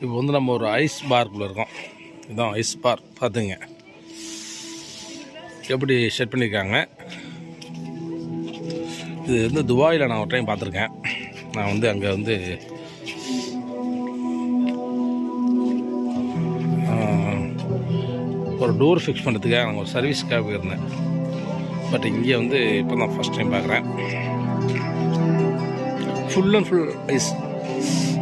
இப்போ வந்து நம்ம ஒரு ஐஸ் பார்க்குள்ளே இருக்கோம். இதுதான் ஐஸ் பார் பார்த்துங்க. எப்படி செட் பண்ணியிருக்காங்க இது வந்து துபாயில் நான் ஒரு டைம் பார்த்துருக்கேன். நான் வந்து அங்கே வந்து ஒரு டோர் ஃபிக்ஸ் பண்ணுறதுக்காக நாங்கள் ஒரு சர்வீஸ்க்காக போயிருந்தேன். பட் இங்கே வந்து இப்போ தான் ஃபஸ்ட் டைம் பார்க்குறேன். ஃபுல் அண்ட் ஃபுல் ஐஸ்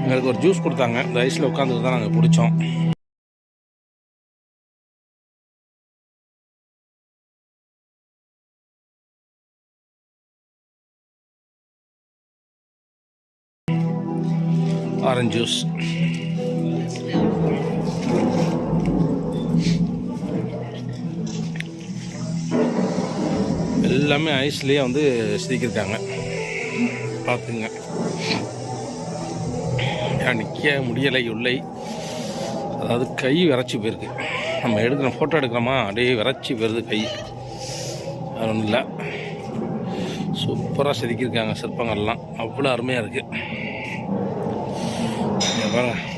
எங்களுக்கு ஒரு ஜூஸ் கொடுத்தாங்க. இந்த ஐஸில் உட்காந்துட்டு தான் நாங்கள் பிடிச்சோம் ஆரஞ்சு ஜூஸ் எல்லாமே ஐஸ்லேயே வந்து செதுக்கியிருக்காங்க. பார்த்துங்க நிற்க முடியலை இல்லை. அதாவது கை விரைச்சி போயிருக்கு. நம்ம எடுக்கிற ஃபோட்டோ எடுக்கிறோமா? அப்படியே விரைச்சி போயிருது கை. அது ஒன்றும் இல்லை. சூப்பராக செதுக்கியிருக்காங்க சிற்பங்கள்லாம். அவ்வளோ அருமையாக இருக்குது பாருங்கள்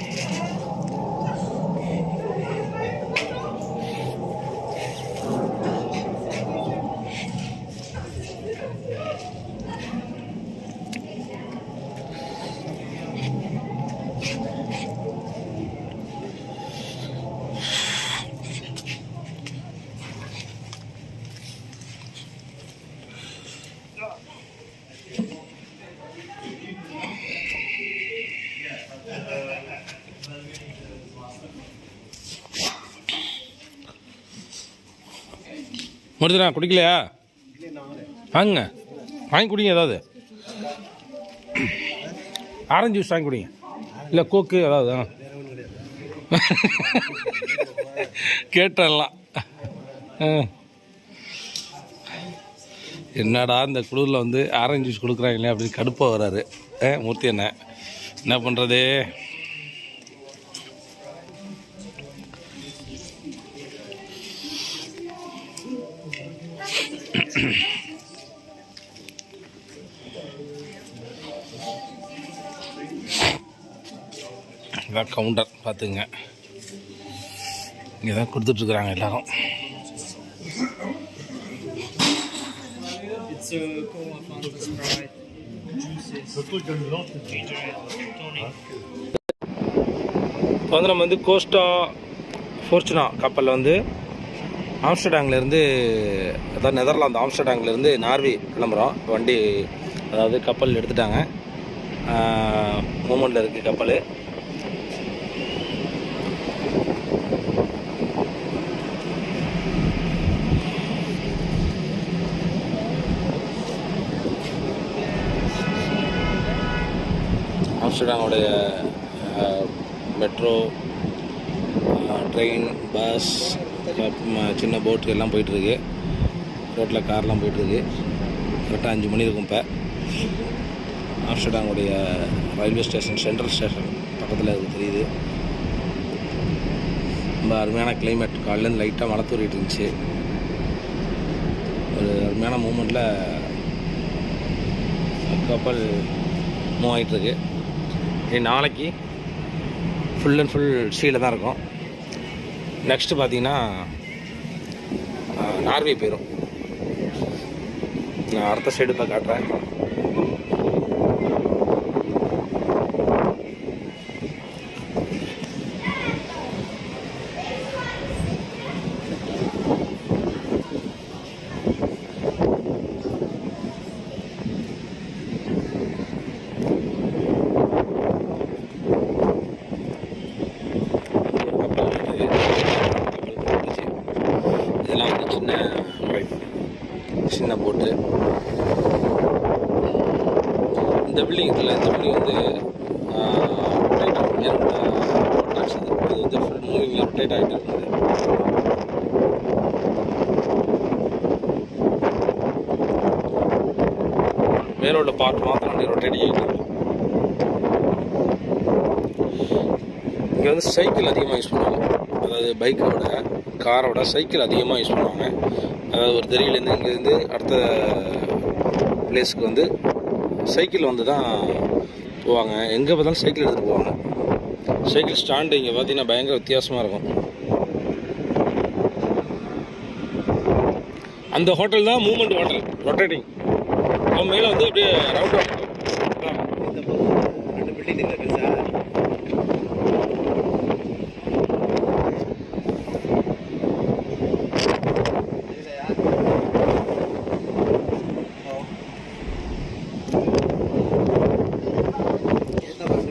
பாருங்க குடிக்கலையா? வாங்க. வாங்கி குடிங்க ஏதாவது. ஆரஞ்சு ஜூஸ் வாங்கி குடிங்க. இல்லை கோக்கு ஏதாவது ஆ. கேட்டலாம் ஆ. என்னடா இந்த குளிரில் வந்து ஆரஞ்சு ஜூஸ் கொடுக்குறாங்களே அப்படின்னு கடுப்பாக வராரு. ஆ மூர்த்தி என்ன என்ன பண்ணுறது இதான் கவுண்டர் பார்த்துங்க இங்கே தான் கொடுத்துட்ருக்குறாங்க எல்லாரும். இப்போ வந்து நம்ம வந்து கோஸ்டா ஃபோர்ச்சுனா கப்பலில் வந்து ஆம்ஸ்டர்டாங்லேருந்து அதாவது நெதர்லாந்து ஆம்ஸ்டர்டாங்லேருந்து நார்வே கிளம்புறோம். வண்டி அதாவது கப்பல் எடுத்துட்டாங்க. மூமெண்ட்டில் இருக்குது கப்பல். ஆம்ஸ்டர்டாமுடைய மெட்ரோ ட்ரெயின் பஸ் சின்ன போட்டு எல்லாம் போயிட்டுருக்கு. ரோட்டில் கார்லாம் போயிட்டுருக்கு. கரெக்டாக அஞ்சு மணி இருக்கும் இப்போ. ஆம்ஸ்டர்டாமுடைய ரயில்வே ஸ்டேஷன் சென்ட்ரல் ஸ்டேஷன் பக்கத்தில் இருக்கு தெரியுது. ரொம்ப அருமையான கிளைமேட் காலையிலேருந்து லைட்டாக மழை தூரிட்டு இருந்துச்சு. ஒரு அருமையான மூமெண்ட்டில் கப்பல் மூவ் ஆகிட்டுருக்கு நாளைக்கு ஃபுல் அண்ட் ஃபுல் சீல தான் இருக்கும். நெக்ஸ்ட்டு பார்த்தீங்கன்னா நார்வே போயிடும் நான் அடுத்த சைடு இப்போ காட்டுறேன் ஒரு கப்பல் இருக்குது கப்பல் போட்டுச்சு இதெல்லாம் வந்து சின்ன சின்ன போட்டு இந்த பில்டிங் இருக்குல்ல இந்த மாதிரி வந்து ரொட்டேட் ஆகும். ரொட்டேட்ஸ் இது வந்து ஃபுல் மூவிங்கில் ரொட்டேட் ஆகிட்டு இருக்குது மேலோட பார்ட் மாத்திரம் அப்படி ரொட்டேட் ஆகிட்டு இங்கே வந்து சைக்கிள் அதிகமாக யூஸ் பண்ணுவாங்க. அதாவது பைக்கை விட காரை விட சைக்கிள் அதிகமாக யூஸ் பண்ணுவாங்க. அதாவது ஒரு தெரியலேருந்து இங்கேருந்து அடுத்த பிளேஸ்க்கு வந்து சைக்கிள் வந்து தான் போவாங்க. எங்கே பார்த்தாலும் சைக்கிள் எடுத்துகிட்டு போவாங்க. சைக்கிள் ஸ்டாண்டு இங்கே பார்த்தீங்கன்னா பயங்கர வித்தியாசமாக இருக்கும். அந்த ஹோட்டல் தான் மூமெண்ட் ஹோட்டல் ரொட்டேட்டிங். அவன் மேலே வந்து அப்படியே ரவுண்ட் இந்த பக்கம் ரெண்டு பில்டிங் இல்லை பெருசா பில்டிங்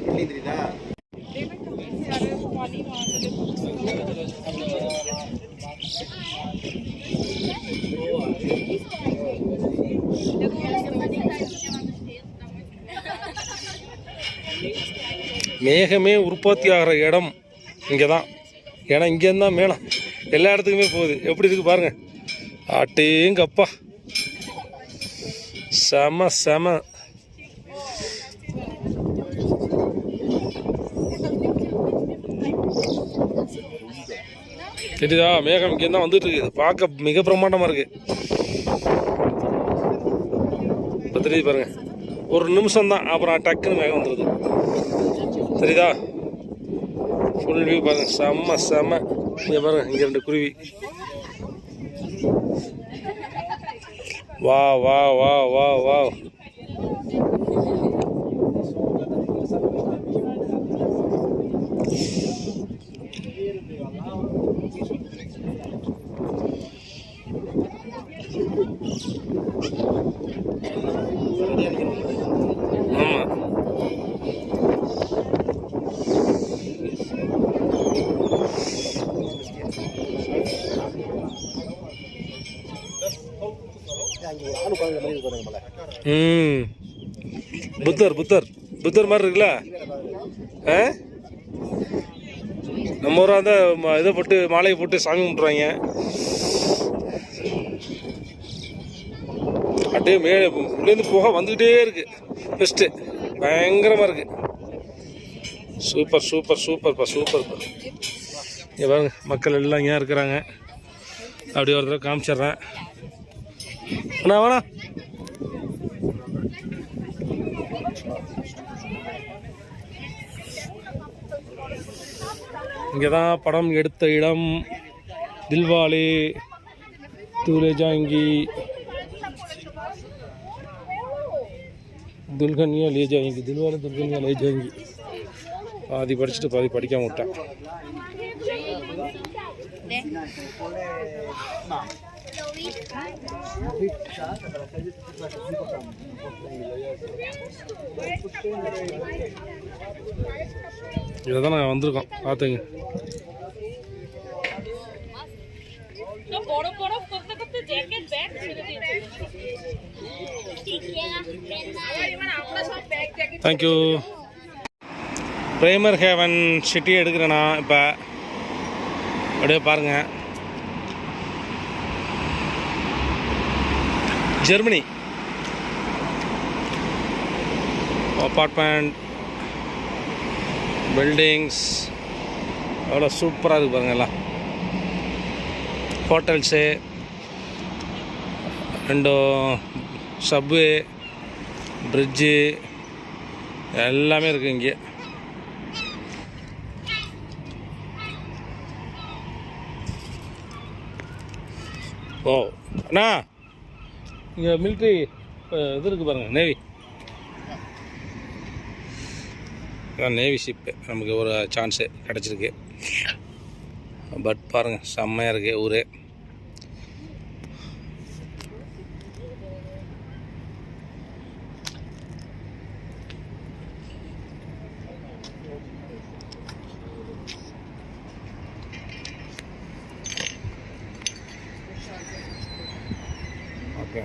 தெரியுதா மேகமே உற்பத்தி ஆகிற இடம் இங்கே தான் ஏன்னா இங்கேருந்து தான் மேலம் எல்லா இடத்துக்குமே போகுது. எப்படி இருக்கு பாருங்கள் அட்டேங்கப்பா. செம செம. சரிதா மேகம் இங்கே தான் வந்துட்டு இருக்குது பார்க்க மிக பிரமாண்டமாக இருக்கு. இப்போ தெரியுது பாருங்க. ஒரு நிமிஷம் தான். அப்புறம் டக்குன்னு மேகம் வந்துடுது சரிதா ஃபுல் வியூ பாருங்க. செம்ம செம்ம. இங்கே பாருங்க. இங்கே ரெண்டு குருவி. வா வா வா வா வா. ம். புத்தர் புத்தர். புத்தர் மாதிரி இருக்குல்ல? ஆ? நம்ம ஊராக இருந்தால் இதை போட்டு மாலையை போட்டு சாமி கும்பிட்றாங்க அப்படியே மேலே உள்ளேருந்து புகை வந்துக்கிட்டே இருக்கு. பெஸ்ட்டு பயங்கரமாக இருக்கு. சூப்பர் சூப்பர் சூப்பர்ப்பா சூப்பர்ப்பா இங்கே பாருங்க மக்கள் எல்லாம் ஏன் இருக்கிறாங்க. அப்படியே ஒரு தடவை காமிச்சிட்றேன். அண்ணா வாணா இங்கே தான் படம் எடுத்த இடம். தில்வாலே தூலே ஜாங்கி துல்கன்யா லே ஜாங்கி தில்வாலே துல்கன்யா லே ஜாங்கி பாதி படிச்சுட்டு பாதி படிக்காம விட்டேன். இதை தான் நாங்கள் வந்திருக்கோம் பார்த்துங்க বড় বড় করতে করতে জ্যাকেট ব্যাগ ছেড়ে দিয়েছে এবার আমরা সব bag jacket thank you premier haven city எடுக்கிறேண்ணா இப்போ அப்படியே பாருங்கள் ஜெர்மனி. அப்பார்ட்மெண்ட் பில்டிங்ஸ் அவ்வளோ சூப்பராக இருக்குது பாருங்க எல்லாம். ஹோட்டல்ஸு ரெண்டு சப்வே பிரிட்ஜு எல்லாமே இருக்குது இங்கே. ஓ அண்ணா. இங்கே மிலிட்ரி இது இருக்குது பாருங்கள் நேவி நேவி ஷிப்பு நமக்கு ஒரு சான்ஸு கிடச்சிருக்கு. பட் பாருங்கள் செம்மையாக இருக்குது ஊரே. ஓகே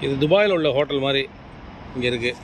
இது துபாயில் உள்ள ஹோட்டல் மாதிரி இங்கே இருக்குது